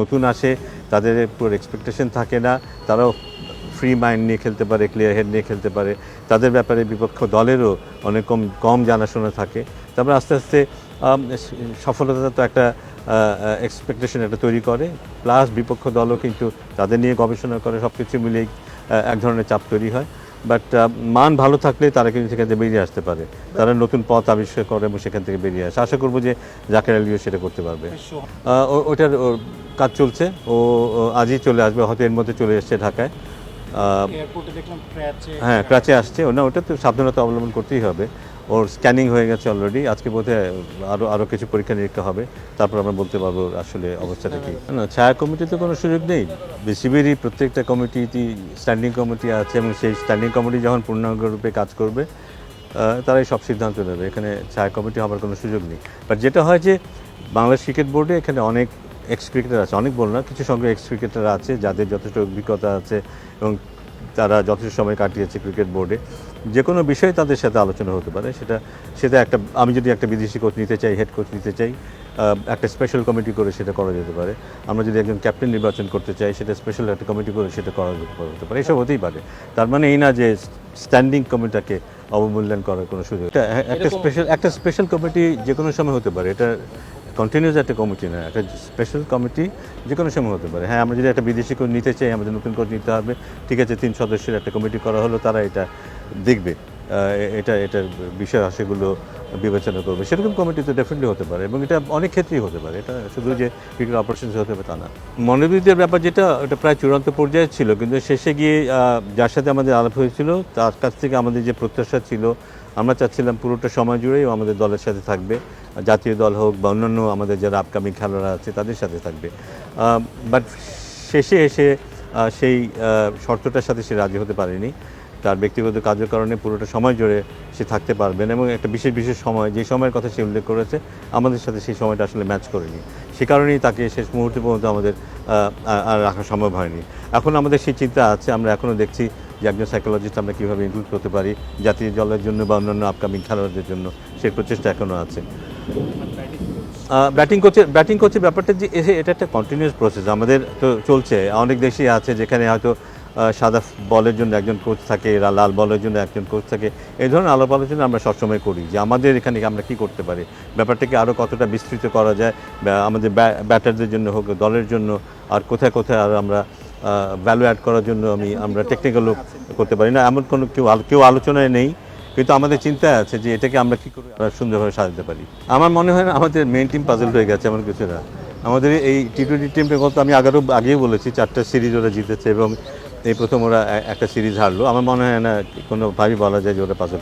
নতুন আসে তাদের পুরো এক্সপেকটেশন থাকে না তারাও ফ্রি মাইন্ড নিয়ে খেলতে পারে ক্লিয়ার হেড নিয়ে খেলতে পারে। তাদের ব্যাপারে বিপক্ষ দলেরও অনেক কম কম জানাশোনা থাকে। তারপরে আস্তে আস্তে সফলতা তো একটা এক্সপেকটেশন একটা তৈরি করে। প্লাস বিপক্ষ দলও কিন্তু তাদের নিয়ে গবেষণা করে সব কিছু আহ, এক ধরনের চাপ তৈরি হয়। বাট মান ভালো থাকলে তারা কিন্তু সেখান থেকে বেরিয়ে আসতে পারে। তারা নতুন পথ আবিষ্কার করে এবং সেখান থেকে বেরিয়ে আসে। আশা করব যে জাকের আলীও সেটা করতে পারবে। ওটার কাজ চলছে। ও আজই চলে আসবে হয়তো এর মধ্যে চলে এসছে ঢাকায়। হ্যাঁ ক্রাচে আসছে। ও না ওটা তো সাবধানতা অবলম্বন করতেই হবে। ওর স্ক্যানিং হয়ে গেছে অলরেডি আজকে বোধহয় আরও আরও কিছু পরীক্ষা নিরীক্ষা হবে। তারপর আমরা বলতে পারব আসলে অবস্থাটা কি। না ছায়া কমিটিতে কোনো সুযোগ নেই। বিসিবিরই প্রত্যেকটা কমিটি স্ট্যান্ডিং কমিটি আছে এবং সেই স্ট্যান্ডিং কমিটি যখন পূর্ণাঙ্গ রূপে কাজ করবে তারাই সব সিদ্ধান্ত নেবে। এখানে ছায়া কমিটি হওয়ার কোনো সুযোগ নেই। বাট যেটা হয় যে বাংলাদেশ ক্রিকেট বোর্ডে এখানে অনেক এক্স ক্রিকেটার আছে। অনেক বল না কিছু সংখ্যক এক্স ক্রিকেটার আছে যাদের যথেষ্ট অভিজ্ঞতা আছে এবং তারা যথেষ্ট সময় কাটিয়েছে ক্রিকেট বোর্ডে। যে কোনো বিষয়ে তাদের সাথে আলোচনা হতে পারে। সেটা সেটা একটা আমি যদি একটা বিদেশি কোচ নিতে চাই হেড কোচ নিতে চাই একটা স্পেশাল কমিটি করে সেটা করা যেতে পারে। আমরা যদি একজন ক্যাপ্টেন নির্বাচন করতে চাই সেটা স্পেশাল একটা কমিটি করে সেটা করা যেতে পারে- হতে পারে। এসব হতেই পারে। তার মানে এই না যে স্ট্যান্ডিং কমিটিটাকে অবমূল্যায়ন করার কোনো সুযোগ একটা স্পেশাল একটা স্পেশাল কমিটি যে কোনো সময় হতে পারে। এটা কন্টিনিউস একটা কমিটি না একটা স্পেশাল কমিটি যে কোনো সময় হতে পারে। হ্যাঁ আমরা যদি একটা বিদেশি কোর্ট নিতে চাই, আমাদের নতুন কোর্ট নিতে হবে। ঠিক আছে, তিন সদস্যের একটা কমিটি করা হলো, তারা এটা দেখবে। এটা, এটার বিষয় সেগুলো বিবেচনা করবে। সেরকম কমিটি তো ডেফিনেটলি হতে পারে এবং এটা অনেক ক্ষেত্রেই হতে পারে। এটা শুধু যে ক্রিকেট অপারেশন হতে হবে তা না। মনোবিদের ব্যাপার যেটা, ওটা প্রায় চূড়ান্ত পর্যায়ে ছিল, কিন্তু শেষে গিয়ে যার সাথে আমাদের আলাপ হয়েছিল, তার কাছ থেকে আমাদের যে প্রত্যাশা ছিল, আমরা চাচ্ছিলাম পুরোটা সময় জুড়েই আমাদের দলের সাথে থাকবে। জাতীয় দল হোক বা অন্যান্য আমাদের যারা আপকামিং খেলোয়াড়রা আছে, তাদের সাথে থাকবে। বাট শেষে এসে সেই শর্তটার সাথে সে রাজি হতে পারেনি। তার ব্যক্তিগত কাজের কারণে পুরোটা সময় জুড়ে সে থাকতে পারবেন এবং একটা বিশেষ বিশেষ সময়, যে সময়ের কথা সে উল্লেখ করেছে, আমাদের সাথে সেই সময়টা আসলে ম্যাচ করেনি। সে কারণেই তাকে শেষ মুহূর্তে পর্যন্ত আমাদের আর- রাখা সম্ভব হয়নি। এখন আমাদের সেই চিন্তা আছে, আমরা এখনও দেখছি যে একজন সাইকোলজিস্ট আমরা কীভাবে ইনক্লুড করতে পারি জাতীয় দলের জন্য বা অন্যান্য আপকামিং খেলোয়াড়দের জন্য। সেই প্রচেষ্টা এখনও আছে। ব্যাটিং কোচের ব্যাটিং কোচের ব্যাপারটা যে এটা একটা কন্টিনিউয়াস প্রসেস আমাদের তো চলছে। অনেক দেশেই আছে যেখানে হয়তো সাদা বলের জন্য একজন কোচ থাকে লাল বলের জন্য একজন কোচ থাকে, এই ধরনের আলাপ আলোচনা আমরা সবসময় করি যে আমাদের এখানে আমরা কি করতে পারি? ব্যাপারটাকে আরও কতটা বিস্তৃত করা যায়? আমাদের ব্যাটারদের জন্য হোক, দলের জন্য, আর কোথায় কোথায় আর আমরা ভ্যালু অ্যাড করার জন্য আমি, আমরা টেকনিক্যাল করতে পারি না। এমন কোনো কেউ কেউ আলোচনায় নেই, কিন্তু আমাদের চিন্তায় আছে যে এটাকে আমরা কী করে সুন্দরভাবে সাজাতে পারি। আমার মনে হয় না, আমাদের মেন টিম পাজল হয়ে গেছে এমন কিছু না। আমাদের এই টি টোয়েন্টি টিমটা গত আমি আগেও আগেই বলেছি, চারটা সিরিজ ওরা জিতেছে এবং এই প্রথম ওরা একটা সিরিজ হারলো। আমার মনে হয় না কোনো কোনোভাবেই বলা যায় যে ওরা পাজল